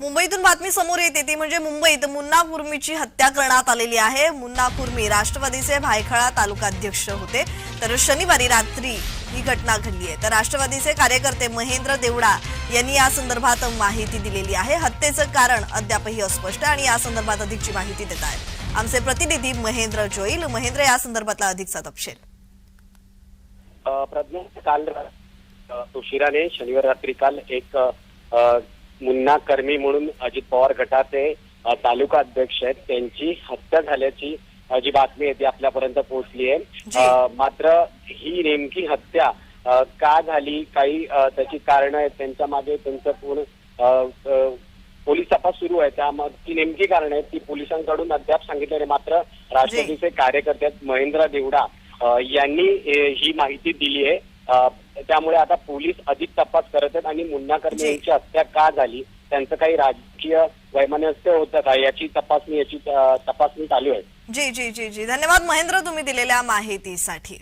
मुंबईतून बातमी समोर येते ती म्हणजे मुंबईत मुन्ना कुर्मीची हत्या करण्यात आलेली आहे. मुन्ना कुर्मी राष्ट्रवादीचे भायखळा तालुकाध्यक्ष होते. तर शनिवारी रात्री ही घटना घडली आहे. तर राष्ट्रवादीचे कार्यकर्ते महेंद्र देवडा यांनी या संदर्भात माहिती दिलेली आहे. हत्येचं कारण अद्यापही अस्पष्ट आणि या संदर्भात अधिकची माहिती देत आहेत. आमचे प्रतिनिधी महेंद्र जोईल. महेंद्र या संदर्भातला अधिकचा तपशील. प्रज्ञा काल उशिराने शनिवार रात्री काल एक मुन्ना कर्मी म्हणून अजित पवार गटाचे तालुका अध्यक्ष आहेत. त्यांची हत्या झाल्याची जी बातमी आहे ती आपल्यापर्यंत पोहोचली. आहे. मात्र ही नेमकी हत्या का झाली काही त्याची कारण आहेत. त्यांच्या मागे त्यांचं पूर्ण पोलीस तपास सुरू आहे. त्यामध्ये ती नेमकी कारण आहेत ती पोलिसांकडून अद्याप सांगितलेली आहे. मात्र राष्ट्रवादीचे कार्यकर्ते आहेत, महेंद्र देवडा यांनी ही माहिती दिली आहे. त्यामुळे आता पोलीस अधिक तपास करत आहेत आणि मुन्ना कर्मी. यांची हत्या का झाली? त्यांचं काही राजकीय वैमनस्य होतं का? याची तपासणी याची तपासणी चालू आहे. जी जी जी जी. धन्यवाद महेंद्र तुम्ही दिलेल्या माहितीसाठी.